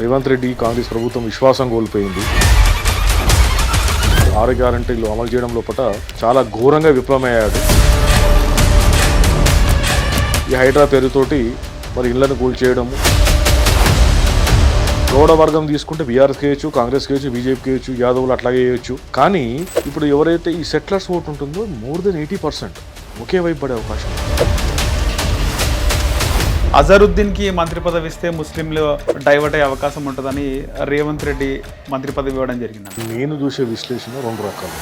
రేవంత్ రెడ్డి కాంగ్రెస్ ప్రభుత్వం విశ్వాసం కోల్పోయింది. ఆరు గ్యారంటీలు అమలు చేయడం లోపల చాలా ఘోరంగా విఫలమయ్యాడు. ఈ హైడ్రా పేరుతోటి మరి ఇళ్ళను కూల్చేయడము. గౌడ వర్గం తీసుకుంటే బీఆర్ఎస్ చేయొచ్చు కాంగ్రెస్ చేయొచ్చు బీజేపీ చేయొచ్చు యాదవులు అట్లాగే చేయొచ్చు కానీ ఇప్పుడు ఎవరైతే ఈ సెటిలర్స్ ఓట్ ఉంటుందో మోర్ దెన్ ఎయిటీ పర్సెంట్ ఒకే వైపు పడే అవకాశం. అజరుద్దీన్కి మంత్రి పదవి ఇస్తే ముస్లింలు డైవర్ట్ అయ్యే అవకాశం ఉంటుందని రేవంత్ రెడ్డి మంత్రి పదవి ఇవ్వడం జరిగింది. నేను చూసే విశ్లేషణ రెండు రకాలు.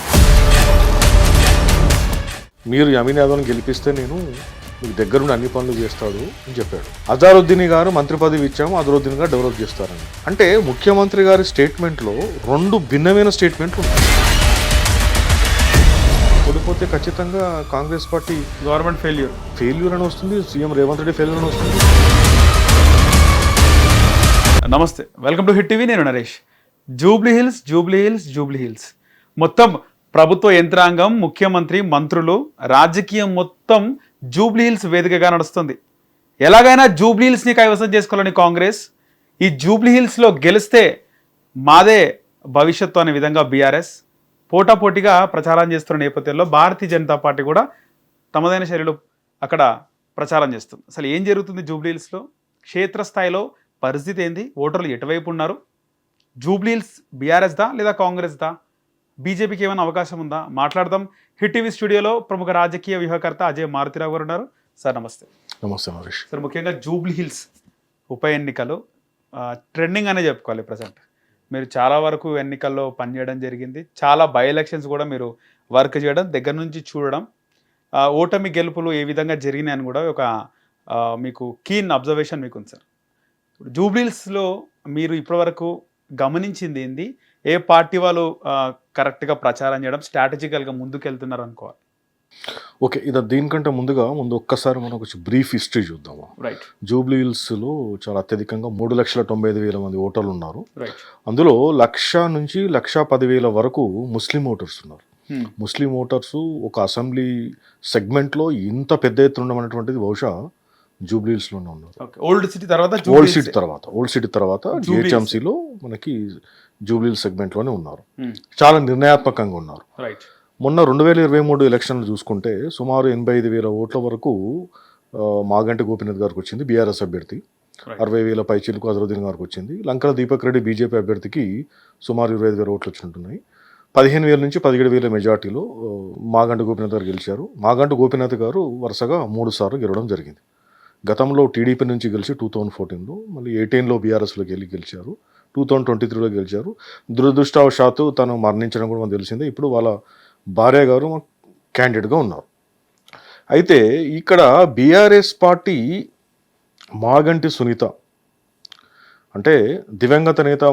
మీరు యమీన్ యాదవ్ని గెలిపిస్తే నేను మీకు దగ్గరుండి అన్ని పనులు చేస్తాడు అని చెప్పాడు. అజారుద్దీన్ గారు మంత్రి పదవి ఇచ్చాము అజరుద్దీన్ గారు డెవలప్ చేస్తారని. అంటే ముఖ్యమంత్రి గారి స్టేట్మెంట్లో రెండు భిన్నమైన స్టేట్మెంట్లు ఉన్నాయి లేకపోతే ఖచ్చితంగా Congress party government failure failure అని వస్తుంది సీఎం రేవంత్ రెడ్డి ఫెయిల్యూర్ అని వస్తుంది. నమస్తే వెల్కమ్ టు హిట్ టీవీ నేను నరేష్. జూబ్లీ హిల్స్ జూబ్లీ హిల్స్ జూబ్లీ హిల్స్. మొత్తం ప్రభుత్వ యంత్రాంగం ముఖ్యమంత్రి మంత్రులు రాజకీయం మొత్తం జూబ్లీ హిల్స్ వేదికగా నడుస్తుంది. ఎలాగైనా జూబ్లీ హిల్స్ని కైవసం చేసుకోవాలని కాంగ్రెస్. ఈ జూబ్లీ హిల్స్లో గెలిస్తే మాదే భవిష్యత్తు అనే విధంగా బీఆర్ఎస్. పోటాపోటీగా ప్రచారం చేస్తున్న నేపథ్యంలో భారతీయ జనతా పార్టీ కూడా తమదైన శైలిలో అక్కడ ప్రచారం చేస్తుంది. అసలు ఏం జరుగుతుంది జూబ్లీ హిల్స్లో క్షేత్రస్థాయిలో పరిస్థితి ఏంది? ఓటర్లు ఎటువైపు ఉన్నారు? జూబ్లీ హిల్స్ బీఆర్ఎస్ దా లేదా కాంగ్రెస్ దా బీజేపీకి ఏమైనా అవకాశం ఉందా? మాట్లాడదాం. హిట్ టీవీ స్టూడియోలో ప్రముఖ రాజకీయ వ్యూహకర్త అజయ్ మారుతిరావు గారు ఉన్నారు. సార్ నమస్తే. నమస్తే నరేష్ సార్ ముఖ్యంగా జూబ్లీ హిల్స్ ఉప ఎన్నికలు ట్రెండింగ్ అనే చెప్పుకోవాలి ప్రజెంట్. మీరు చాలా వరకు ఎన్నికల్లో పనిచేయడం జరిగింది. చాలా బై ఎలక్షన్స్ కూడా మీరు వర్క్ చేయడం దగ్గర నుంచి చూడడం. ఓటమి గెలుపులు ఏ విధంగా జరిగినాయని కూడా ఒక మీకు కీన్ అబ్జర్వేషన్ మీకు ఉంది సార్ జూబ్లీస్లో మీరు ఇప్పటివరకు గమనించింది ఏంది? ఏ పార్టీ వాళ్ళు కరెక్ట్గా ప్రచారం చేయడం స్ట్రాటజికల్గా ముందుకెళ్తున్నారు అనుకోవాలి. ఓకే ఇది దీనికంటే ముందుగా ముందు ఒక్కసారి మనం ఒక బ్రీఫ్ హిస్టరీ చూద్దాము? రైట్ జూబ్లీ హిల్స్లో చాలా అత్యధికంగా మూడు లక్షల తొంభై ఐదు వేల మంది ఓటర్లు ఉన్నారు. అందులో లక్ష నుంచి లక్ష పదివేల వరకు ముస్లిం ఓటర్స్ ఉన్నారు. ముస్లిం ఓటర్స్ ఒక అసెంబ్లీ సెగ్మెంట్లో ఇంత పెద్ద ఎత్తున ఉండమన్నటువంటిది బహుశా జూబ్లీ హిల్స్లోనే ఉన్నారు ఓల్డ్ సిటీ తర్వాత ఓల్డ్ సిటీ తర్వాత ఓల్డ్ సిటీ తర్వాత. జిహెచ్ఎంసీలో మనకి జూబ్లీ హిల్స్ సెగ్మెంట్లోనే ఉన్నారు. చాలా నిర్ణయాత్మకంగా ఉన్నారు. రైట్ మొన్న రెండు వేల ఇరవై మూడు ఎలక్షన్లు చూసుకుంటే సుమారు ఎనభై ఐదు వేల ఓట్ల వరకు మాగంటి గోపినాథ్ గారికి వచ్చింది బీఆర్ఎస్ అభ్యర్థి. అరవై వేల పైచీలకు అజరుద్దీన్ గారికి వచ్చింది. లంకల దీపక్ రెడ్డి బీజేపీ అభ్యర్థికి సుమారు ఇరవై ఐదు వేల ఓట్లు వచ్చినట్టున్నాయి. పదిహేను వేల నుంచి పదిహేడు వేల మెజార్టీలో మాగంటి గోపినాథ్ గారు గెలిచారు. మాగంటి గోపినాథ్ గారు వరుసగా మూడు సార్లు గెలవడం జరిగింది. గతంలో టీడీపీ నుంచి గెలిచి టూ థౌజండ్ ఫోర్టీన్లో మళ్ళీ ఎయిటీన్లో బీఆర్ఎస్లోకి వెళ్ళి గెలిచారు. టూ థౌజండ్ ట్వంటీ త్రీలో గెలిచారు. దురదృష్టవశాత్తు తను మరణించడం కూడా మనకు తెలిసిందే. ఇప్పుడు వాళ్ళ భార్య గారు క్యాండిడేట్గా ఉన్నారు. అయితే ఇక్కడ బీఆర్ఎస్ పార్టీ మాగంటి సునీత అంటే దివంగత నేత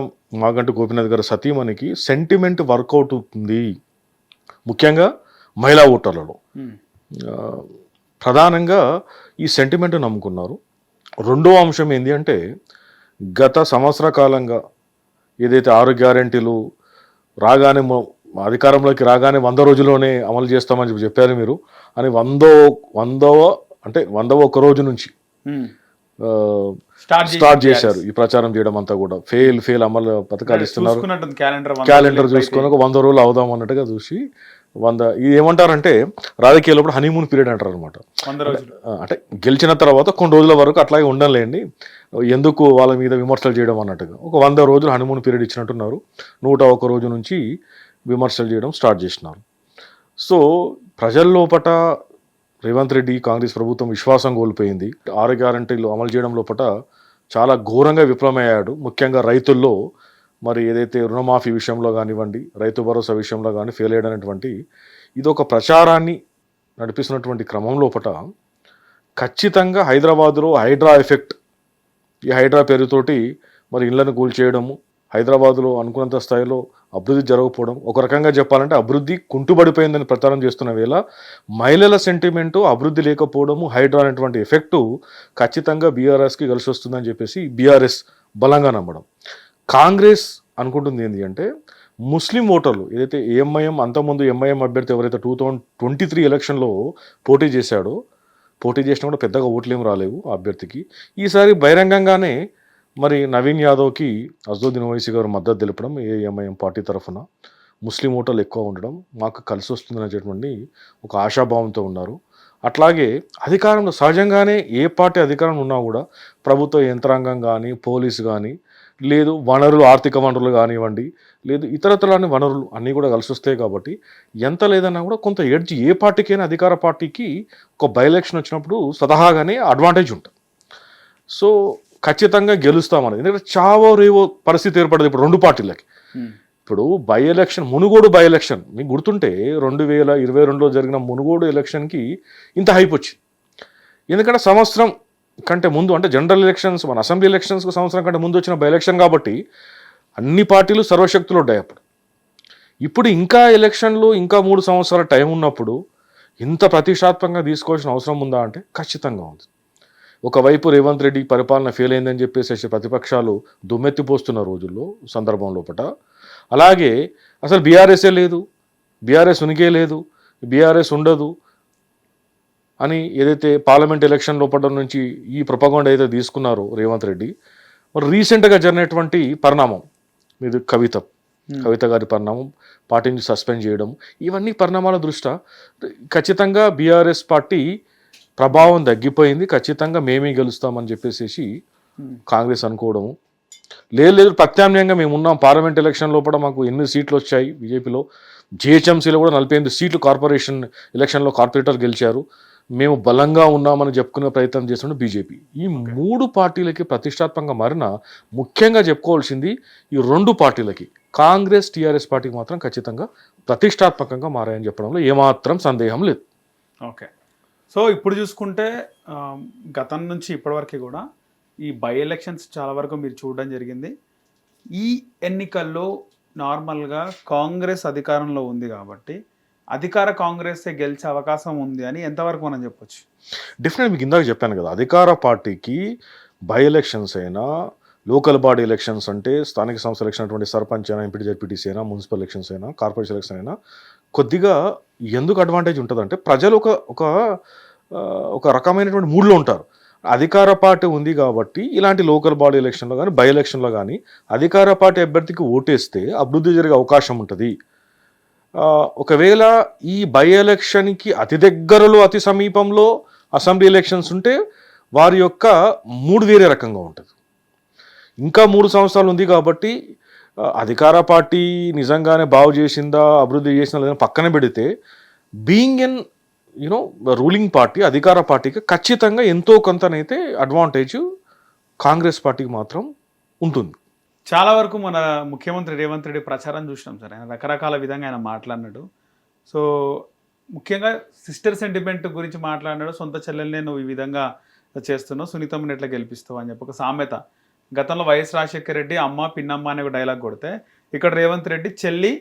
మాగంటి గోపినాథ్ గారి సతీమణికి సెంటిమెంట్ వర్కౌట్ అవుతుంది ముఖ్యంగా మహిళా ఓటర్లలో. ప్రధానంగా ఈ సెంటిమెంట్ నమ్ముకున్నారు. రెండో అంశం ఏంటి అంటే గత సంవత్సర కాలంగా ఏదైతే ఆరు గ్యారెంటీలు రాగానే మొ- అధికారంలోకి రాగానే వంద రోజుల్లోనే అమలు చేస్తామని చెప్పి చెప్పారు మీరు. అని వందో వందవ అంటే వందవ ఒక రోజు నుంచి స్టార్ట్ చేశారు ఈ ప్రచారం చేయడం అంతా కూడా. ఫెయిల్ ఫెయిల్ అమలు పథకాలు ఇస్తున్నారు. క్యాలెండర్ చూసుకొని ఒక వంద రోజులు అవుదాం అన్నట్టుగా చూసి వంద ఇది ఏమంటారంటే రాజకీయాల్లో కూడా హనీమూన్ పీరియడ్ అంటారు అనమాట అంటే గెలిచిన తర్వాత కొన్ని రోజుల వరకు అట్లాగే ఉండలేండి. ఎందుకు వాళ్ళ మీద విమర్శలు చేయడం అన్నట్టుగా. ఒక వంద రోజులు హనీమూన్ పీరియడ్ ఇచ్చినట్టున్నారు. నూట ఒక రోజు నుంచి విమర్శలు చేయడం స్టార్ట్ చేసినారు. సో ప్రజల్లోపట రేవంత్ రెడ్డి కాంగ్రెస్ ప్రభుత్వం విశ్వాసం కోల్పోయింది. ఆరు గ్యారంటీలు అమలు చేయడం లోపట చాలా ఘోరంగా విఫలమయ్యాడు. ముఖ్యంగా రైతుల్లో మరి ఏదైతే రుణమాఫీ విషయంలో కానివ్వండి రైతు భరోసా విషయంలో కానీ ఫెయిల్ అయ్యడానికి ఇది ఒక ప్రచారాన్ని నడిపిస్తున్నటువంటి క్రమం లోపట ఖచ్చితంగా హైదరాబాద్లో హైడ్రా ఎఫెక్ట్ ఈ హైడ్రా పేరుతోటి మరి ఇళ్ళను కూల్చేయడము హైదరాబాద్లో అనుకున్నంత స్థాయిలో అభివృద్ధి జరగకపోవడం ఒక రకంగా చెప్పాలంటే అభివృద్ధి కుంటుబడిపోయిందని ప్రచారం చేస్తున్న వేళ మహిళల సెంటిమెంటు అభివృద్ధి లేకపోవడము హైడ్రా అనేటువంటి ఎఫెక్టు ఖచ్చితంగా బీఆర్ఎస్కి కలిసి వస్తుందని చెప్పేసి బీఆర్ఎస్ బలంగా నమ్మడం. కాంగ్రెస్ అనుకుంటుంది ఏంటి అంటే ముస్లిం ఓటర్లు ఏదైతే ఎంఐఎం అంతకుముందు ఎంఐఎం అభ్యర్థి ఎవరైతే టూ థౌజండ్ ట్వంటీ త్రీ ఎలక్షన్లో పోటీ చేశాడో పోటీ చేసినా కూడా పెద్దగా ఓట్లు ఏం రాలేవు ఆ అభ్యర్థికి. ఈసారి బహిరంగంగానే మరి నవీన్ యాదవ్కి అజదుద్దీన్ ఓవైసీ గారు మద్దతు తెలపడం ఏఎంఐఎం పార్టీ తరఫున. ముస్లిం ఓటర్లు ఎక్కువ ఉండడం మాకు కలిసి వస్తుంది అనేటటువంటి ఒక ఆశాభావంతో ఉన్నారు. అట్లాగే అధికారంలో సహజంగానే ఏ పార్టీ అధికారం ఉన్నా కూడా ప్రభుత్వ యంత్రాంగం కానీ పోలీసు కానీ లేదు వనరులు ఆర్థిక వనరులు కానివ్వండి లేదు ఇతరత్రాన్ని వనరులు అన్నీ కూడా కలిసి వస్తాయి కాబట్టి ఎంత లేదన్నా కూడా కొంత ఎడ్జ్ ఏ పార్టీకైనా అధికార పార్టీకి ఒక బై ఎలక్షన్ వచ్చినప్పుడు స్వతహాగానే అడ్వాంటేజ్ ఉంటుంది. సో ఖచ్చితంగా గెలుస్తామని ఎందుకంటే చావో రేవో పరిస్థితి ఏర్పడదు ఇప్పుడు రెండు పార్టీలకి. ఇప్పుడు by election Munugode by election. మీకు గుర్తుంటే రెండు వేల ఇరవై రెండులో జరిగిన మునుగోడు ఎలక్షన్కి ఇంత హైప్ వచ్చింది. ఎందుకంటే సంవత్సరం కంటే ముందు అంటే జనరల్ ఎలక్షన్స్ మన అసెంబ్లీ ఎలక్షన్స్కి సంవత్సరం కంటే ముందు వచ్చిన బై ఎలక్షన్ కాబట్టి అన్ని పార్టీలు సర్వశక్తులు ఉంటాయి అప్పుడు. ఇప్పుడు ఇంకా ఎలక్షన్లు ఇంకా మూడు సంవత్సరాల టైం ఉన్నప్పుడు ఇంత ప్రతిష్టాత్మకంగా తీసుకోవాల్సిన అవసరం ఉందా అంటే ఖచ్చితంగా ఉంది. ఒకవైపు రేవంత్ రెడ్డి పరిపాలన ఫెయిల్ అయిందని చెప్పేసి ప్రతిపక్షాలు దుమ్మెత్తిపోస్తున్న రోజుల్లో సందర్భం లోపట. అలాగే అసలు బీఆర్ఎస్ఏ లేదు బీఆర్ఎస్ ఉనికే లేదు బీఆర్ఎస్ ఉండదు అని ఏదైతే పార్లమెంట్ ఎలక్షన్ లోపల నుంచి ఈ ప్రపగండ అయితే తీసుకున్నారో రేవంత్ రెడ్డి మరి రీసెంట్గా జరిగినటువంటి పరిణామం ఇది కవిత కవిత గారి పరిణామం పార్టీ నుంచి సస్పెండ్ చేయడం ఇవన్నీ పరిణామాల దృష్ట్యా ఖచ్చితంగా బీఆర్ఎస్ పార్టీ ప్రభావం తగ్గిపోయింది. ఖచ్చితంగా మేమే గెలుస్తామని చెప్పేసి కాంగ్రెస్ అనుకోవడము. లేదు లేదు ప్రత్యామ్నాయంగా మేము ఉన్నాం. పార్లమెంట్ ఎలక్షన్ లోపల మాకు ఎన్ని సీట్లు వచ్చాయి బీజేపీలో? జిహెచ్ఎంసీలో కూడా నలభై ఎనిమిది సీట్లు కార్పొరేషన్ ఎలక్షన్లో కార్పొరేటర్ గెలిచారు. మేము బలంగా ఉన్నామని చెప్పుకునే ప్రయత్నం చేస్తున్న బీజేపీ. ఈ మూడు పార్టీలకి ప్రతిష్టాత్మకంగా మారిన ముఖ్యంగా చెప్పుకోవాల్సింది ఈ రెండు పార్టీలకి. కాంగ్రెస్ టీఆర్ఎస్ పార్టీకి మాత్రం ఖచ్చితంగా ప్రతిష్టాత్మకంగా మారాయని చెప్పడంలో ఏమాత్రం సందేహం లేదు. ఓకే సో ఇప్పుడు చూసుకుంటే గతం నుంచి ఇప్పటివరకు కూడా ఈ బై ఎలక్షన్స్ చాలా వరకు మీరు చూడడం జరిగింది. ఈ ఎన్నికల్లో నార్మల్గా కాంగ్రెస్ అధికారంలో ఉంది కాబట్టి అధికార కాంగ్రెస్ గెలిచే అవకాశం ఉంది అని ఎంతవరకు మనం చెప్పొచ్చు? డెఫినెట్ మీకు ఇందాక చెప్పాను కదా అధికార పార్టీకి బై ఎలక్షన్స్ అయినా లోకల్ బాడీ ఎలక్షన్స్ అంటే స్థానిక సంస్థ ఎలక్షన్ అటువంటి సర్పంచ్ అయినా ఎంపీటీ జడ్పీటీసీ అయినా మున్సిపల్ ఎలక్షన్స్ అయినా కార్పొరేషన్ ఎలక్షన్ అయినా కొద్దిగా ఎందుకు అడ్వాంటేజ్ ఉంటుందంటే ప్రజలు ఒక ఒక ఒక రకమైనటువంటి మూడ్లో ఉంటారు. అధికార పార్టీ ఉంది కాబట్టి ఇలాంటి లోకల్ బాడీ ఎలక్షన్లో కానీ బై ఎలక్షన్లో కానీ అధికార పార్టీ అభ్యర్థికి ఓటేస్తే అభివృద్ధి జరిగే అవకాశం ఉంటుంది. ఒకవేళ ఈ బై ఎలక్షన్కి అతి దగ్గరలో అతి సమీపంలో అసెంబ్లీ ఎలక్షన్స్ ఉంటే వారి యొక్క మూడు వేరే రకంగా ఉంటుంది. ఇంకా మూడు సంవత్సరాలు ఉంది కాబట్టి అధికార పార్టీ నిజంగానే బాగు చేసిందా అభివృద్ధి చేసిందా లేదని పక్కన పెడితే being an you know ruling party అధికార పార్టీకి ఖచ్చితంగా ఎంతో కొంతనైతే అడ్వాంటేజ్ కాంగ్రెస్ పార్టీకి మాత్రం ఉంటుంది. చాలా వరకు మన ముఖ్యమంత్రి రేవంత్ రెడ్డి ప్రచారం చూసినాం సార్. ఆయన రకరకాల విధంగా ఆయన మాట్లాడినాడు. సో ముఖ్యంగా సిస్టర్ సెంటిమెంట్ గురించి మాట్లాడినాడు. సొంత చెల్లెల్ని నువ్వు ఈ విధంగా చేస్తున్నావు. సునీతమ్మని ఎట్లా గెలిపిస్తావు అని చెప్పి ఒక సామెత. గతంలో వైఎస్ రాజశేఖర రెడ్డి అమ్మ పిన్నమ్మ అనే ఒక డైలాగ్ కొడితే ఇక్కడ రేవంత్ రెడ్డి చెల్లి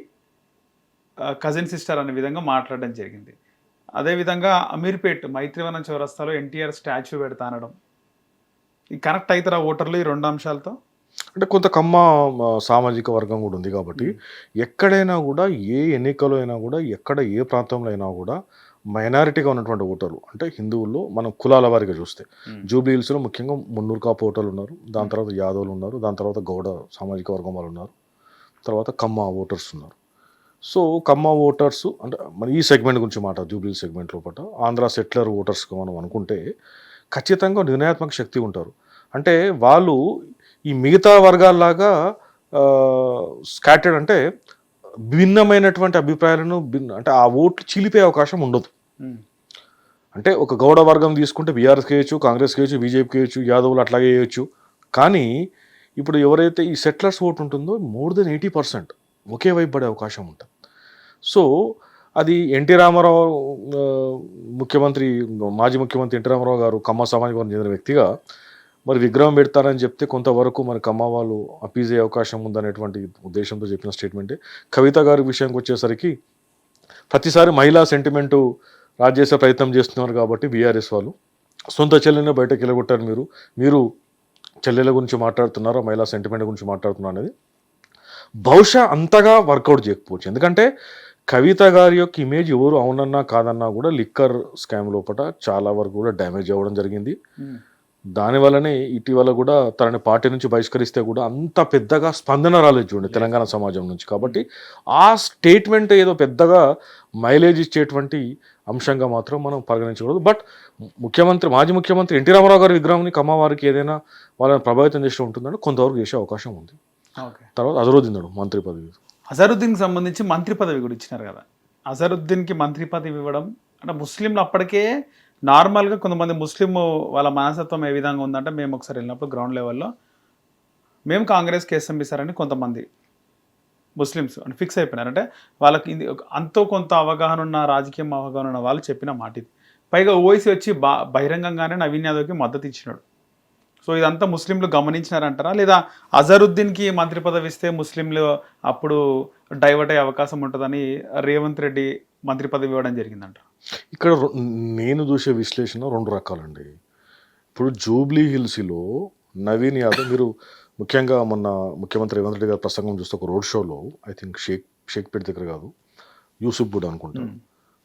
కజిన్ సిస్టర్ అనే విధంగా మాట్లాడడం జరిగింది. అదేవిధంగా అమీర్పేట్ మైత్రివనం చౌరస్తాలో ఎన్టీఆర్ స్టాచ్యూ పెడతా అనడం. ఈ కనెక్ట్ అవుతారా ఓటర్లు ఈ రెండు అంశాలతో? అంటే కొంత కమ్మ సామాజిక వర్గం కూడా ఉంది కాబట్టి ఎక్కడైనా కూడా ఏ ఎన్నికలో అయినా కూడా ఎక్కడ ఏ ప్రాంతంలో అయినా కూడా మైనారిటీగా ఉన్నటువంటి ఓటర్లు అంటే హిందువుల్లో మనం కులాల వారిగా చూస్తే Hmm. జూబ్లీ హిల్స్లో ముఖ్యంగా మున్నూరు కాపు ఓటర్లు ఉన్నారు దాని తర్వాత యాదవులు ఉన్నారు దాని తర్వాత గౌడ సామాజిక వర్గం వాళ్ళు ఉన్నారు తర్వాత కమ్మ ఓటర్స్ ఉన్నారు. సో కమ్మ ఓటర్స్ అంటే మన ఈ సెగ్మెంట్ గురించి మాట జూబ్లీ సెగ్మెంట్ లోపల ఆంధ్ర సెటిలర్ ఓటర్స్గా మనం అనుకుంటే ఖచ్చితంగా నిర్ణయాత్మక శక్తి ఉంటారు. అంటే వాళ్ళు ఈ మిగతా వర్గాల్లాగా స్కాటర్డ్ అంటే భిన్నమైనటువంటి అభిప్రాయాలను భిన్న అంటే ఆ ఓట్లు చీలిపోయే అవకాశం ఉండదు. అంటే ఒక గౌడ వర్గం తీసుకుంటే బీఆర్ఎస్కి వేయచ్చు కాంగ్రెస్కి వేయచ్చు బీజేపీకి వేయచ్చు యాదవులు అట్లాగే వేయచ్చు కానీ ఇప్పుడు ఎవరైతే ఈ సెటిలర్స్ ఓటు ఉంటుందో మోర్ దెన్ ఎయిటీ పర్సెంట్ ఒకే వైపు పడే అవకాశం ఉంటుంది. సో అది ఎన్టీ రామారావు ముఖ్యమంత్రి మాజీ ముఖ్యమంత్రి ఎన్టీ రామారావు గారు కమ్మ సామాజిక వర్గం చెందిన వ్యక్తిగా మరి విగ్రహం పెడతారని చెప్తే కొంతవరకు మరి కమ్మ వాళ్ళు అప్పీజ్ అయ్యే అవకాశం ఉందనేటువంటి ఉద్దేశంతో చెప్పిన స్టేట్మెంటే. కవిత గారి విషయానికి వచ్చేసరికి ప్రతిసారి మహిళా సెంటిమెంటు రాజ్ చేసే ప్రయత్నం చేస్తున్నారు కాబట్టి బీఆర్ఎస్ వాళ్ళు. సొంత చెల్లెని బయటకు వెళ్ళగొట్టారు మీరు. మీరు చెల్లెల గురించి మాట్లాడుతున్నారో మహిళా సెంటిమెంట్ గురించి మాట్లాడుతున్నారు అనేది? బహుశా అంతగా వర్కౌట్ చేయకపోవచ్చు. ఎందుకంటే కవిత గారి యొక్క ఇమేజ్ ఎవరు అవునన్నా కాదన్నా కూడా లిక్కర్ స్కామ్ లోపల చాలా వరకు కూడా డ్యామేజ్ అవ్వడం జరిగింది. దానివల్లనే ఇటీవల కూడా తనని పార్టీ నుంచి బహిష్కరిస్తే కూడా అంత పెద్దగా స్పందన రాలేదు చూడండి తెలంగాణ సమాజం నుంచి. కాబట్టి ఆ స్టేట్మెంట్ ఏదో పెద్దగా మైలేజ్ ఇచ్చేటువంటి అంశంగా మాత్రం మనం పరిగణించకూడదు. బట్ ముఖ్యమంత్రి మాజీ ముఖ్యమంత్రి ఎన్టీ రామారావు గారి విగ్రహాన్ని కమ్మవారికి ఏదైనా వాళ్ళని ప్రభావితం చేసి ఉంటుందని కొంతవరకు చేసే అవకాశం ఉంది. తర్వాత అజరుద్దీన్ మంత్రి పదవి. అజరుద్దీన్కి సంబంధించి మంత్రి పదవి కూడా ఇచ్చినారు కదా. అజరుద్దీన్కి మంత్రి పదవి ఇవ్వడం అంటే ముస్లింలు అప్పటికే నార్మల్గా కొంతమంది ముస్లిం వాళ్ళ మనస్తత్వం ఏ విధంగా ఉందంటే మేము ఒకసారి వెళ్ళినప్పుడు గ్రౌండ్ లెవెల్లో మేము కాంగ్రెస్ కేసు సారని కొంతమంది ముస్లిమ్స్ అని ఫిక్స్ అయిపోయినారు. అంటే వాళ్ళకి ఇది అంతో కొంత అవగాహన ఉన్న రాజకీయం అవగాహన ఉన్న వాళ్ళు చెప్పిన మాట ఇది. పైగా ఓవైసీ వచ్చి బా బహిరంగంగానే నవీన్ యాదవ్కి మద్దతు ఇచ్చినాడు. సో ఇదంతా ముస్లింలు గమనించినారంటారా? లేదా అజరుద్దీన్కి మంత్రి పదవి ఇస్తే ముస్లింలు అప్పుడు డైవర్ట్ అయ్యే అవకాశం ఉంటుందని రేవంత్ రెడ్డి మంత్రి పదవి ఇవ్వడం జరిగిందంట. ఇక్కడ నేను చూసే విశ్లేషణ రెండు రకాలండి. ఇప్పుడు జూబ్లీ హిల్స్లో నవీన్ యాదవ్ మీరు ముఖ్యంగా మొన్న ముఖ్యమంత్రి రేవంత్ రెడ్డి గారి ప్రసంగం చూస్తే ఒక రోడ్ షోలో ఐ థింక్ షేక్ షేక్పేట్ దగ్గర కాదు యూసుఫ్ కూడా అనుకుంటాను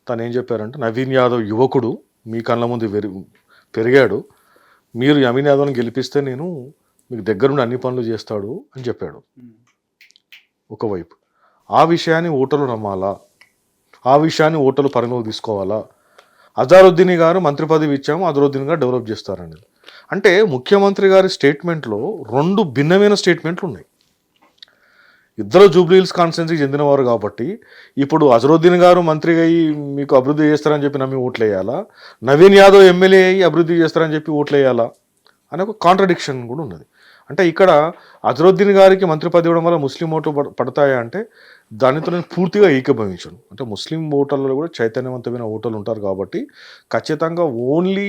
తను ఏం చెప్పారంటే నవీన్ యాదవ్ యువకుడు మీ కళ్ళ ముందు పెరిగాడు మీరు నవీన్ యాదవ్ని గెలిపిస్తే నేను మీకు దగ్గరుండి అన్ని పనులు చేస్తాడు అని చెప్పాడు. ఒకవైపు. ఆ విషయాన్ని ఓటర్లు నమ్మాలా? ఆ విషయాన్ని ఓటర్లు పరిగణలోకి తీసుకోవాలా? అజారుద్దీన్ గారు మంత్రి పదవి ఇచ్చాము అజరుద్దీన్ గారు డెవలప్ చేస్తారని అంటే ముఖ్యమంత్రి గారి స్టేట్మెంట్లో రెండు భిన్నమైన స్టేట్మెంట్లు ఉన్నాయి. ఇద్దరు జూబ్లీహిల్స్ కాన్స్టిట్యున్సీకి చెందినవారు కాబట్టి ఇప్పుడు అజరుద్దీన్ గారు మంత్రిగా అయ్యి మీకు అభివృద్ధి చేస్తారని చెప్పి నమ్మి ఓట్లు వేయాలా నవీన్ యాదవ్ ఎమ్మెల్యే అయ్యి అభివృద్ధి చేస్తారని చెప్పి ఓట్లు వేయాలా అనే ఒక కాంట్రడిక్షన్ కూడా ఉన్నది. అంటే ఇక్కడ అజరుద్దీన్ గారికి మంత్రి పదవి ఇవ్వడం వల్ల ముస్లిం ఓట్లు పడతాయా అంటే దానితో నేను పూర్తిగా ఏకీభవించను. అంటే ముస్లిం ఓటర్లలో కూడా చైతన్యవంతమైన ఓటర్లు ఉంటారు కాబట్టి ఖచ్చితంగా ఓన్లీ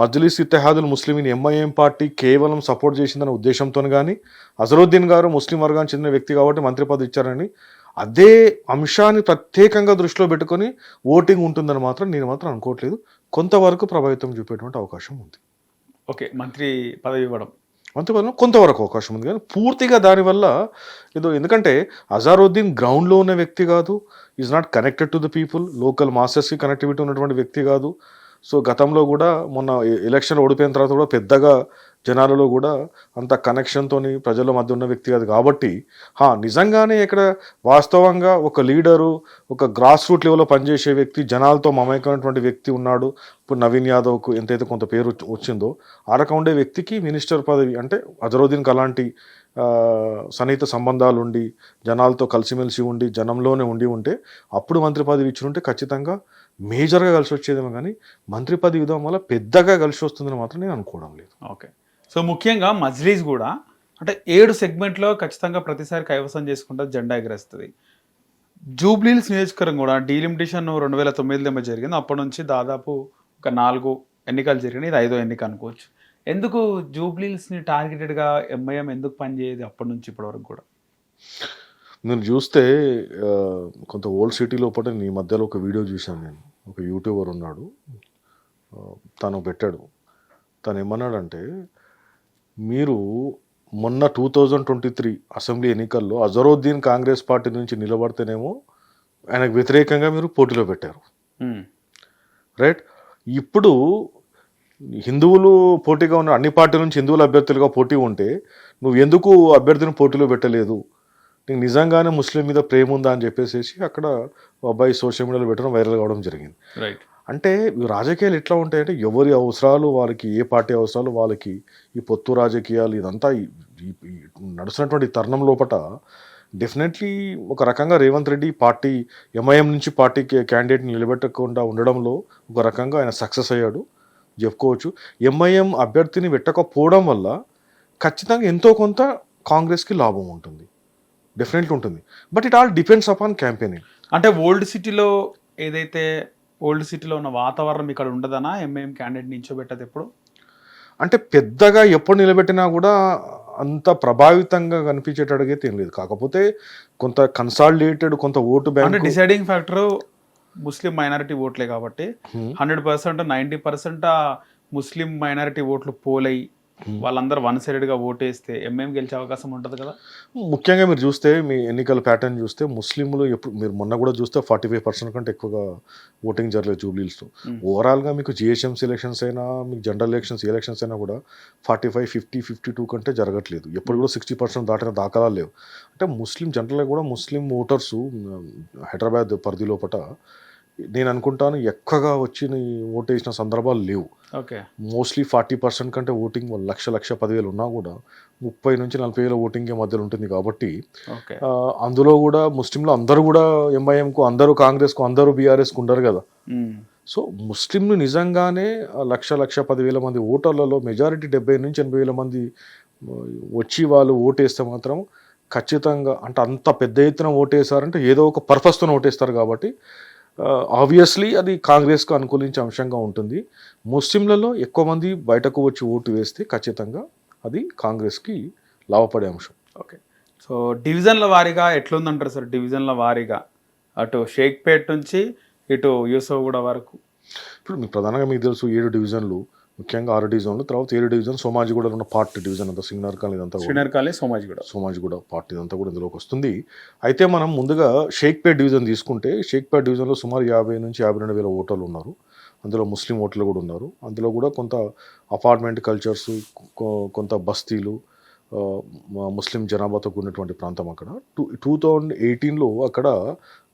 మజ్లిస్ ఇత్తెహాదుల్ ముస్లిమీన్ ఎంఐఎం పార్టీ కేవలం సపోర్ట్ చేసిందనే ఉద్దేశంతో కానీ అజరుద్దీన్ గారు ముస్లిం వర్గానికి చెందిన వ్యక్తి కాబట్టి మంత్రి పదవి ఇచ్చారని అదే అంశాన్ని ప్రత్యేకంగా దృష్టిలో పెట్టుకొని ఓటింగ్ ఉంటుందని మాత్రం నేను మాత్రం అనుకోవట్లేదు. కొంతవరకు ప్రభావితం చూపేటువంటి అవకాశం ఉంది. ఓకే మంత్రి పదవి ఇవ్వడం. అంతేకాదు కొంతవరకు అవకాశం ఉంది. కానీ పూర్తిగా దానివల్ల ఏదో ఎందుకంటే అజారుద్దీన్ గ్రౌండ్లో ఉన్న వ్యక్తి కాదు. Is not connected to the people local మాస్టర్స్కి connectivity ఉన్నటువంటి వ్యక్తి కాదు. సో గతంలో కూడా మొన్న ఎలక్షన్ ఓడిపోయిన తర్వాత కూడా పెద్దగా జనాలలో కూడా అంత కనెక్షన్తోని ప్రజల మధ్య ఉన్న వ్యక్తి కాదు. కాబట్టి హా నిజంగానే ఇక్కడ వాస్తవంగా ఒక లీడరు ఒక గ్రాస్ రూట్ లెవెల్లో పనిచేసే వ్యక్తి జనాలతో మమేకమైనటువంటి వ్యక్తి ఉన్నాడు. ఇప్పుడు నవీన్ యాదవ్కు ఎంతైతే కొంత పేరు వచ్చి- వచ్చిందో ఆ రకం ఉండే వ్యక్తికి మినిస్టర్ పదవి అంటే అజరుద్దీన్కి అలాంటి సన్నిహిత సంబంధాలు ఉండి జనాలతో కలిసిమెలిసి ఉండి జనంలోనే ఉండి ఉంటే అప్పుడు మంత్రి పదవి ఇచ్చి ఉంటే ఖచ్చితంగా మేజర్గా కలిసి వచ్చేదేమో కానీ మంత్రి పదవి విధానం వల్ల పెద్దగా కలిసి వస్తుందని మాత్రం నేను అనుకోవడం లేదు. ఓకే. సో ముఖ్యంగా మజ్లీస్ కూడా అంటే ఏడు సెగ్మెంట్లో ఖచ్చితంగా ప్రతిసారి కైవసం చేసుకుంటే జెండా ఎగరేస్తుంది. జూబ్లీల్స్ నియోజకవర్గం కూడా డీలిమిటేషన్ రెండు వేల తొమ్మిదిలో ఏమో జరిగింది. అప్పటి నుంచి దాదాపు ఒక నాలుగు ఎన్నికలు జరిగినాయి. ఇది ఐదో ఎన్నిక అనుకోవచ్చు. ఎందుకు జూబ్లీల్స్ని టార్గెటెడ్గా ఎంఐఎం ఎందుకు పనిచేయదు అప్పటి నుంచి ఇప్పటి వరకు కూడా? మీరు చూస్తే కొంత ఓల్డ్ సిటీ లోపల ఈ మధ్యలో ఒక వీడియో చూశాను నేను. ఒక యూట్యూబర్ ఉన్నాడు. తను పెట్టాడు. తను ఏమన్నాడంటే మీరు మొన్న two thousand twenty three assembly ఎన్నికల్లో అజరుద్దీన్ కాంగ్రెస్ పార్టీ నుంచి నిలబడితేనేమో ఆయనకు వ్యతిరేకంగా మీరు పోటీలో పెట్టారు. రైట్ ఇప్పుడు హిందువులు పోటీగా ఉన్న అన్ని పార్టీల నుంచి హిందువుల అభ్యర్థులుగా పోటీ ఉంటే నువ్వు ఎందుకు అభ్యర్థిని పోటీలో పెట్టలేదు? నీకు నిజంగానే ముస్లిం మీద ప్రేమ ఉందా అని చెప్పేసి అక్కడ అబ్బాయి సోషల్ మీడియాలో పెట్టడం వైరల్ కావడం జరిగింది. రైట్ అంటే రాజకీయాలు ఎట్లా ఉంటాయంటే ఎవరి అవసరాలు వాళ్ళకి ఏ పార్టీ అవసరాలు వాళ్ళకి ఈ పొత్తు రాజకీయాలు ఇదంతా ఈ- నడుస్తున్నటువంటి తరుణం లోపట డెఫినెట్లీ ఒక రకంగా రేవంత్ రెడ్డి పార్టీ ఎంఐఎం నుంచి పార్టీకి క్యాండిడేట్ని నిలబెట్టకుండా ఉండడంలో ఒక రకంగా ఆయన సక్సెస్ అయ్యాడు. చెప్పుకోవచ్చు. ఎంఐఎం అభ్యర్థిని పెట్టకపోవడం వల్ల ఖచ్చితంగా ఎంతో కొంత కాంగ్రెస్కి లాభం ఉంటుంది. డెఫినెట్లీ ఉంటుంది. But it all depends upon campaigning. అంటే ఓల్డ్ సిటీలో ఏదైతే ఓల్డ్ సిటీలో ఉన్న వాతావరణం ఇక్కడ ఉండదనా? ఎంఐఎం క్యాండిడేట్ నించోబెట్టదు ఎప్పుడు? అంటే పెద్దగా ఎప్పుడు నిలబెట్టినా కూడా అంత ప్రభావితంగా కనిపించేటట్టుగా ఏం లేదు. కాకపోతే కొంత కన్సాలిడేటెడ్ కొంత ఓటు అంటే bank deciding factor Muslim minority ఓట్లే కాబట్టి. Hundred percent ninety percent Muslim minority ఓట్లు పోలై వాళ్ళందరూ వన్ సైడెడ్గా ఓటేస్తే ఎంఎం గెలిచే అవకాశం ఉంటది కదా? ముఖ్యంగా మీరు చూస్తే మీ ఎన్నికల ప్యాటర్న్ చూస్తే ముస్లింలు ఎప్పుడు మీరు మొన్న కూడా చూస్తే ఫార్టీ ఫైవ్ పర్సెంట్ కంటే ఎక్కువగా ఓటింగ్ జరగలేదు జూబ్లీస్లో ఓవరాల్గా మీకు జిహెచ్ఎంసీ ఎలక్షన్స్ అయినా మీకు జనరల్ ఎలక్షన్స్ ఎలక్షన్స్ అయినా కూడా forty five fifty fifty two కంటే జరగట్లేదు. ఎప్పుడు కూడా సిక్స్టీ పర్సెంట్ దాటిన దాఖలాలు లేవు. అంటే ముస్లిం జనరల్గా కూడా ముస్లిం ఓటర్సు హైదరాబాద్ పరిధి లోపట నేను అనుకుంటాను ఎక్కువగా వచ్చి ఓటు వేసిన సందర్భాలు లేవు. ఓకే. మోస్ట్లీ ఫార్టీ పర్సెంట్ కంటే ఓటింగ్ లక్ష లక్ష పదివేలు ఉన్నా కూడా ముప్పై నుంచి నలభై వేల ఓటింగ్ మధ్యలో ఉంటుంది కాబట్టి అందులో కూడా ముస్లింలు అందరూ కూడా ఎంఐఎంకు అందరూ కాంగ్రెస్కు అందరూ బీఆర్ఎస్కు ఉండరు కదా. సో ముస్లింలు నిజంగానే లక్ష లక్ష పదివేల మంది ఓటర్లలో మెజారిటీ డెబ్బై నుంచి ఎనభై వేల మంది వచ్చి వాళ్ళు ఓటేస్తే మాత్రం ఖచ్చితంగా అంటే అంత పెద్ద ఎత్తున ఓటేశారంటే ఏదో ఒక పర్పస్తో ఓటేస్తారు కాబట్టి ఆబ్వియస్లీ అది కాంగ్రెస్కు అనుకూలించే అంశంగా ఉంటుంది. ముస్లింలలో ఎక్కువ మంది బయటకు వచ్చి ఓటు వేస్తే ఖచ్చితంగా అది కాంగ్రెస్కి లాభపడే అంశం. ఓకే సో డివిజన్ల వారీగా ఎట్లుందంటారు సార్? డివిజన్ల వారీగా. అటు షేక్పేట్ నుంచి ఇటు యూసఫ్గూడ వరకు. ఇప్పుడు మీకు ప్రధానంగా మీకు తెలుసు ఏడు డివిజన్లు. ముఖ్యంగా ఆరు డివిజన్లు తర్వాత ఏడు డివిజన్ సోమాజిగూడలో ఉన్న పార్ట్ డివిజన్ అంతా సింగనర్ కాలనీ ఇదంతా కూడా. శ్రీనగర్ కాలనీ సోమాజిగూడ సోమాజిగూడ పార్టీ ఇదంతా కూడా ఇందులోకి వస్తుంది. అయితే మనం ముందుగా షేక్పేట్ డివిజన్ తీసుకుంటే షేక్పేట్ డివిజన్లో సుమారు యాభై నుంచి యాభై రెండు వేల ఓటర్లు ఉన్నారు. అందులో ముస్లిం ఓటర్లు కూడా ఉన్నారు. అందులో కూడా కొంత అపార్ట్మెంట్ కల్చర్స్ కొంత బస్తీలు ముస్లిం జనాభాతో కూడినటువంటి ప్రాంతం అక్కడ. టూ టూ థౌజండ్ ఎయిటీన్లో అక్కడ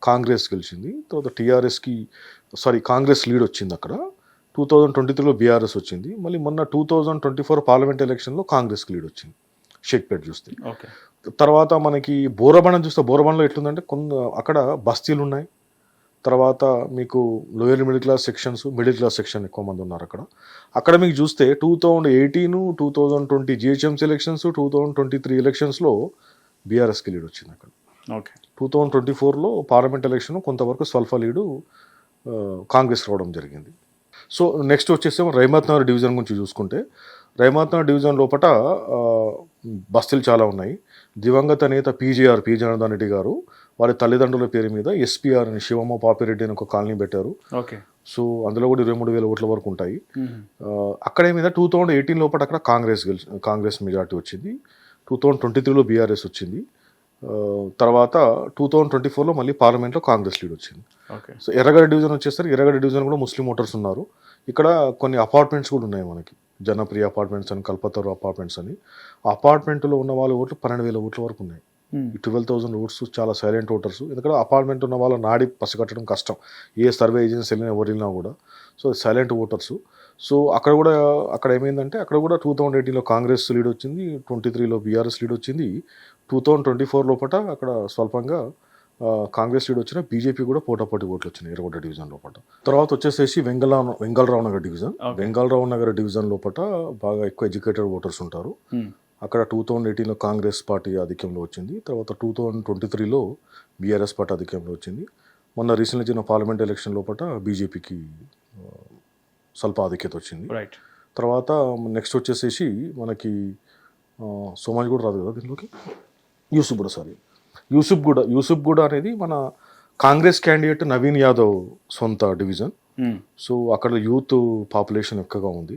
కాంగ్రెస్ గెలిచింది. తర్వాత టీఆర్ఎస్కి సారీ కాంగ్రెస్ లీడ్ వచ్చింది అక్కడ. టూ థౌజండ్ ట్వంటీ త్రీలో బీఆర్ఎస్ వచ్చింది. మళ్ళీ మొన్న two thousand twenty four parliament ఎలక్షన్లో కాంగ్రెస్కి లీడ్ వచ్చింది. షేక్పేట్ చూస్తే. ఓకే. తర్వాత మనకి బోరబండం చూస్తే బోరబండలో ఎట్లుందంటే కొంత అక్కడ బస్తీలు ఉన్నాయి. తర్వాత మీకు lower middle class sections middle class section ఎక్కువ మంది ఉన్నారు అక్కడ. అక్కడ మీకు చూస్తే two thousand eighteen two thousand twenty GHMC elections two thousand twenty three ఎలక్షన్స్లో బీఆర్ఎస్కి లీడ్ వచ్చింది అక్కడ. ఓకే. టూ థౌజండ్ ట్వంటీ ఫోర్లో పార్లమెంట్ ఎలక్షన్ కొంతవరకు స్వల్ప లీడు కాంగ్రెస్ రావడం జరిగింది. సో నెక్స్ట్ వచ్చేసి రైమత్ నగర్ డివిజన్ గురించి చూసుకుంటే రైమత్ నగర్ డివిజన్ లోపల బస్తీలు చాలా ఉన్నాయి. దివంగత నేత పీజీఆర్ పి జనార్దన్ రెడ్డి గారు వారి తల్లిదండ్రుల పేరు మీద ఎస్పీఆర్ అని శివమ్మ పాపిరెడ్డి అని ఒక కాలనీ పెట్టారు. ఓకే. సో అందులో కూడా ఇరవై మూడు వేల ఓట్ల వరకు ఉంటాయి. అక్కడ ఏమైందా టూ థౌజండ్ ఎయిటీన్ లోపల అక్కడ కాంగ్రెస్ గెలిచి కాంగ్రెస్ మెజార్టీ వచ్చింది. టూ థౌజండ్ ట్వంటీ త్రీలో బీఆర్ఎస్ వచ్చింది. తర్వాత టూ థౌజండ్ ట్వంటీ ఫోర్లో మళ్ళీ పార్లమెంట్లో కాంగ్రెస్ లీడ్ వచ్చింది. ఓకే. సో ఎర్రగడ్డ డివిజన్ వచ్చేసరికి ఎర్రగడ్డ డివిజన్ కూడా ముస్లిం ఓటర్స్ ఉన్నారు. ఇక్కడ కొన్ని అపార్ట్మెంట్స్ కూడా ఉన్నాయి మనకి. జనప్రియ అపార్ట్మెంట్స్ అని కల్పతరు అపార్ట్మెంట్స్ అని. అపార్ట్మెంట్లో ఉన్న వాళ్ళ ఓట్లు పన్నెండు వేల ఓట్ల వరకు ఉన్నాయి. ఈ ట్వెల్వ్ థౌసండ్ ఓట్స్ చాలా సైలెంట్ ఓటర్స్. ఎందుకంటే అపార్ట్మెంట్ ఉన్న వాళ్ళ నాడి పసిగట్టడం కష్టం. ఏ సర్వే ఏజెన్సీ వెళ్ళినా ఎవరు వెళ్ళినా కూడా. So silent voters. సో అక్కడ కూడా అక్కడ ఏమైందంటే అక్కడ కూడా టూ థౌజండ్ ఎయిటీన్లో కాంగ్రెస్ లీడ్ వచ్చింది ట్వంటీ త్రీలో బీఆర్ఎస్ లీడ్ వచ్చింది. టూ థౌజండ్ ట్వంటీ ఫోర్ లోపల అక్కడ స్వల్పంగా కాంగ్రెస్ లీడ్ వచ్చిన బీజేపీ కూడా పోటాపోటీ ఓట్లు వచ్చినాయి ఇరవై డివిజన్ లోపల తర్వాత వచ్చేసేసి వెంగళ వెంగళరావు నగర్ డివిజన్. వెంగళరావు నగర్ డివిజన్ లోపల బాగా ఎక్కువ ఎడ్యుకేటెడ్ ఓటర్స్ ఉంటారు. అక్కడ టూ థౌజండ్ ఎయిటీన్లో కాంగ్రెస్ పార్టీ ఆధిక్యంలో వచ్చింది. తర్వాత టూ థౌజండ్ ట్వంటీ త్రీలో బీఆర్ఎస్ పార్టీ ఆధిక్యంలో వచ్చింది. మొన్న రీసెంట్గా జరిగిన పార్లమెంట్ ఎలక్షన్ లోపల బీజేపీకి స్వల్ప ఆధిక్యత వచ్చింది. రైట్ తర్వాత నెక్స్ట్ వచ్చేసేసి మనకి సోమాజ్ కూడా రాదు కదా దీనిలోకి? యూసుఫ్ కూడా సారీ యూసుఫ్ కూడా యూసుఫ్ కూడా అనేది మన కాంగ్రెస్ క్యాండిడేట్ నవీన్ యాదవ్ సొంత డివిజన్ సో అక్కడ యూత్ పాపులేషన్ ఎక్కువగా ఉంది.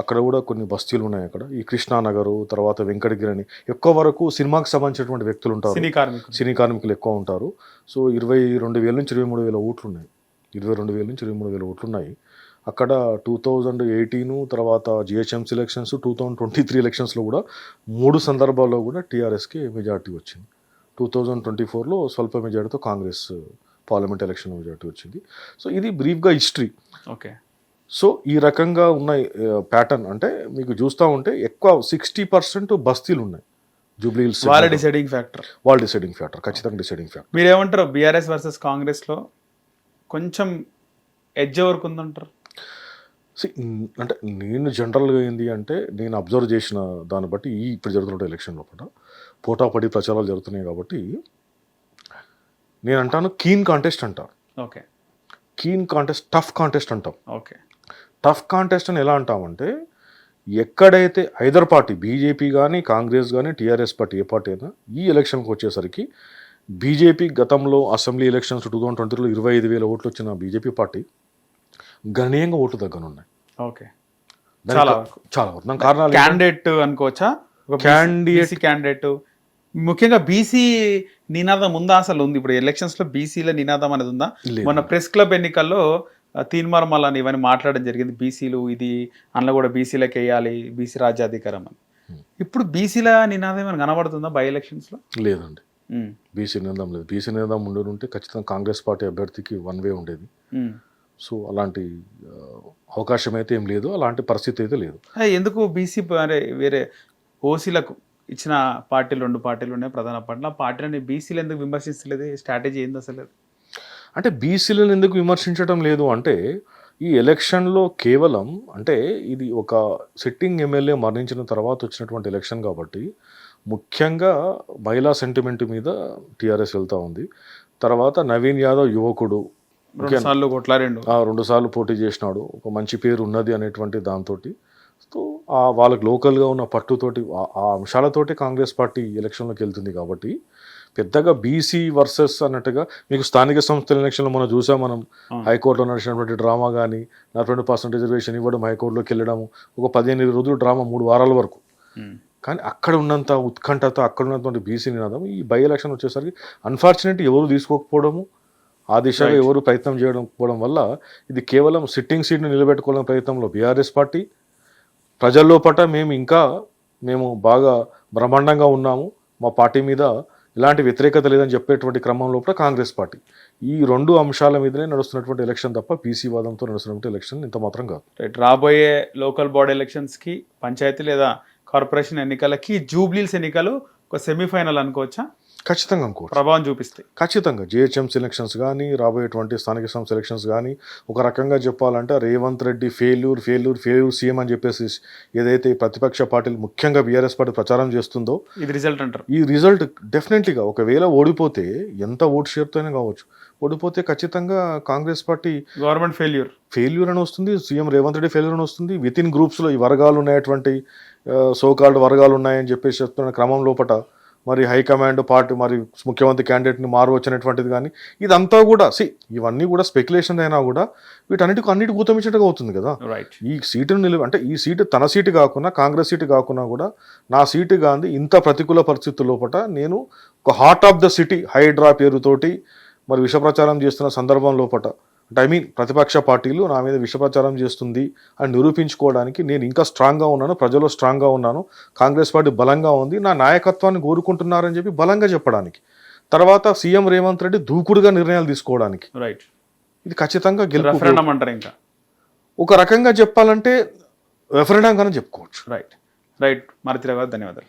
అక్కడ కూడా కొన్ని బస్తీలు ఉన్నాయి అక్కడ. ఈ కృష్ణానగర్ తర్వాత వెంకటగిరి అని ఎక్కువ వరకు సినిమాకి సంబంధించినటువంటి వ్యక్తులు ఉంటారు. సినీ కార్మికులు. సినీ కార్మికులు ఎక్కువ ఉంటారు. సో ఇరవై రెండు వేల నుంచి ఇరవై మూడు వేల ఓట్లు ఉన్నాయి. ఇరవై రెండు వేల నుంచి ఇరవై మూడు వేల ఓట్లు ఉన్నాయి. అక్కడ టూ థౌజండ్ ఎయిటీన్ తర్వాత GHMC elections two thousand twenty three ఎలక్షన్స్లో కూడా మూడు సందర్భాల్లో కూడా టీఆర్ఎస్కి మెజార్టీ వచ్చింది. టూ థౌజండ్ ట్వంటీ ఫోర్లో స్వల్ప మెజార్టీతో కాంగ్రెస్ పార్లమెంట్ ఎలక్షన్ మెజార్టీ వచ్చింది. సో ఇది బ్రీఫ్గా హిస్టరీ ఓకే. సో ఈ రకంగా ఉన్న ప్యాటర్న్ అంటే మీకు చూస్తూ ఉంటే ఎక్కువ సిక్స్టీ పర్సెంట్ బస్తీలు ఉన్నాయి. జూబ్లీ హిల్స్ వాళ్ళ డిసైడింగ్ ఫ్యాక్టర్ వాళ్ళు డిసైడింగ్ ఫ్యాక్టర్ ఖచ్చితంగా డిసైడింగ్ ఫ్యాక్టర్ మీరేమంటారు? బీఆర్ఎస్ వర్సెస్ కాంగ్రెస్లో కొంచెం ఎడ్జ్ వరకు ఉందంటారు? అంటే నేను జనరల్గా ఏంది అంటే నేను అబ్జర్వ్ చేసిన దాన్ని బట్టి ఈ ఇప్పుడు జరుగుతున్న ఎలక్షన్ లోపల పోటాపడి ప్రచారాలు జరుగుతున్నాయి కాబట్టి నేను అంటాను కీన్ కాంటెస్ట్ అంటాను okay. Keen contest tough contest అంటాం. ఓకే. టఫ్ కాంటెస్ట్ అని ఎలా అంటామంటే ఎక్కడైతే ఐదర్ పార్టీ బీజేపీ కానీ కాంగ్రెస్ కానీ టీఆర్ఎస్ పార్టీ ఏ పార్టీ అయినా ఈ ఎలక్షన్కి వచ్చేసరికి బీజేపీ గతంలో అసెంబ్లీ ఎలక్షన్స్ టూ థౌజండ్ ట్వంటీలో ఇరవై ఐదు వేల ఓట్లు వచ్చిన బీజేపీ పార్టీ గణనీయంగా ఓట్లు దగ్గనున్నాయి ఓకే చాలా చాలా కారణాలు క్యాండిడేట్ అనుకోవచ్చా బీసీ క్యాండిడేట్ ముఖ్యంగా బీసీ నినాదం ఉందా అసలు ఉంది ఇప్పుడు ఎలక్షన్స్లో బీసీల నినాదం అనేది ఉందా. మొన్న ప్రెస్ క్లబ్ ఎన్నికల్లో తీన్మార్ మల్లాని ఇవన్నీ మాట్లాడడం జరిగింది బీసీలు ఇది అందులో కూడా బీసీలకు వేయాలి బీసీ రాజ్యాధికారం అని Hmm. ఇప్పుడు బీసీల నినాదం ఏమైనా కనబడుతుందా బై ఎలక్షన్స్లో లేదండి బీసీ నినాదం లేదు బీసీ నినాదం ఉండి ఉంటే ఖచ్చితంగా కాంగ్రెస్ పార్టీ అభ్యర్థికి వన్ వే ఉండేది. సో అలాంటి అవకాశం అయితే ఏం లేదు. అలాంటి పరిస్థితి అయితే లేదు. ఎందుకు బీసీ అరే వేరే ఓసీలకు ఇచ్చిన పార్టీలు రెండు పార్టీలు ఉన్నాయి ప్రధాన పార్టీలు. ఆ పార్టీలని బీసీలు ఎందుకు విమర్శిస్తలేదు స్ట్రాటజీ ఏంది అసలు? అంటే బీసీలను ఎందుకు విమర్శించడం లేదు అంటే ఈ ఎలక్షన్లో కేవలం అంటే ఇది ఒక సిట్టింగ్ ఎమ్మెల్యే మరణించిన తర్వాత వచ్చినటువంటి ఎలక్షన్ కాబట్టి ముఖ్యంగా మహిళా సెంటిమెంట్ మీద టీఆర్ఎస్ వెళ్తూ ఉంది. తర్వాత నవీన్ యాదవ్ యువకుడు రెండు సార్లు కొట్లారిండు రెండు సార్లు పోటీ చేసినాడు. ఒక మంచి పేరు ఉన్నది అనేటువంటి దాంతో సో ఆ వాళ్ళకి లోకల్గా ఉన్న పట్టుతోటి ఆ- అంశాలతోటి కాంగ్రెస్ పార్టీ ఎలక్షన్లోకి వెళ్తుంది కాబట్టి పెద్దగా బీసీ వర్సెస్ అన్నట్టుగా మీకు స్థానిక సంస్థల ఎలక్షన్లో మనం చూసాం మనం. హైకోర్టులో నడిచినటువంటి డ్రామా కానీ నలభై రెండు పర్సెంట్ రిజర్వేషన్ ఇవ్వడం హైకోర్టులోకి వెళ్ళడము ఒక పదిహేను రోజులు డ్రామా మూడు వారాల వరకు. కానీ అక్కడ ఉన్నంత ఉత్కంఠత అక్కడ ఉన్నటువంటి బీసీ నినాదం ఈ బై ఎలక్షన్ వచ్చేసరికి అన్ఫార్చునేట్ ఎవరు తీసుకోకపోవడము ఆ దిశగా. ఎవరు ప్రయత్నం చేయడం పోవడం వల్ల ఇది కేవలం సిట్టింగ్ సీట్ని నిలబెట్టుకోవడం ప్రయత్నంలో బీఆర్ఎస్ పార్టీ. ప్రజల్లో పట మేము ఇంకా మేము బాగా బ్రహ్మాండంగా ఉన్నాము. మా పార్టీ మీద ఎలాంటి వ్యతిరేకత లేదని చెప్పేటువంటి క్రమం లోపల కాంగ్రెస్ పార్టీ. ఈ రెండు అంశాల మీదనే నడుస్తున్నటువంటి ఎలక్షన్ తప్ప పీసీ వాదంతో నడుస్తున్నటువంటి ఎలక్షన్ ఇంత మాత్రం కాదు. రైట్ రాబోయే లోకల్ బాడీ ఎలక్షన్స్కి పంచాయతీ లేదా కార్పొరేషన్ ఎన్నికలకి జూబ్లీస్ ఎన్నికలు ఒక సెమీఫైనల్ అనుకోవచ్చా? ఖచ్చితంగా అనుకోవచ్చు ప్రభావం చూపిస్తాయి. ఖచ్చితంగా జిహెచ్ఎం సెలక్షన్స్ కానీ రాబోయేటువంటి స్థానిక సంస్థ ఎలక్షన్స్ కానీ ఒక రకంగా చెప్పాలంటే Revanth Reddy failure failure failure CM అని చెప్పేసి ఏదైతే ప్రతిపక్ష పార్టీలు ముఖ్యంగా బీఆర్ఎస్ పార్టీ ప్రచారం చేస్తుందో ఇది రిజల్ట్ అంటారు. ఈ రిజల్ట్ డెఫినెట్లీగా ఒకవేళ ఓడిపోతే ఎంత ఓటు షేర్తో అయినా కావచ్చు. ఓడిపోతే ఖచ్చితంగా Congress party government failure failure అని వస్తుంది సీఎం రేవంత్ రెడ్డి ఫెయిల్యూర్ అని వస్తుంది. విత్ ఇన్ గ్రూప్స్లో ఈ వర్గాలు ఉన్నాయటువంటి సోకాల్డ్ వర్గాలు ఉన్నాయని చెప్పేసి చెప్తున్న క్రమం లోపట మరి హైకమాండ్ పార్టీ మరి ముఖ్యమంత్రి క్యాండిడేట్ని మారవచ్చు అనేటువంటిది కానీ ఇదంతా కూడా సి ఇవన్నీ కూడా స్పెక్యులేషన్ అయినా కూడా వీటన్నిటికి అన్నిటి కూతమిచ్చినట్టుగా అవుతుంది కదా. రైట్ ఈ సీటును నిలవ అంటే ఈ సీటు తన సీటు కాకుండా కాంగ్రెస్ సీటు కాకుండా కూడా నా సీటు గాంధీ ఇంత ప్రతికూల పరిస్థితుల లోపట నేను ఒక heart of the city Hydraa పేరుతోటి మరి విష ప్రచారం చేస్తున్న సందర్భం లోపట అంటే ఐ మీన్ ప్రతిపక్ష పార్టీలు నా మీద విష ప్రచారం చేస్తుంది అని నిరూపించుకోవడానికి నేను ఇంకా స్ట్రాంగ్గా ఉన్నాను ప్రజల్లో స్ట్రాంగ్గా ఉన్నాను కాంగ్రెస్ పార్టీ బలంగా ఉంది నా నాయకత్వాన్ని కోరుకుంటున్నారని చెప్పి బలంగా చెప్పడానికి. తర్వాత సీఎం రేవంత్ రెడ్డి దూకుడుగా నిర్ణయాలు తీసుకోవడానికి. రైట్ ఇది ఖచ్చితంగా గెలుపు అంటారు ఇంకా. ఒక రకంగా చెప్పాలంటే రెఫరెండం గానే చెప్పుకోవచ్చు. రైట్ రైట్ మారుతిరావు గారు ధన్యవాదాలు.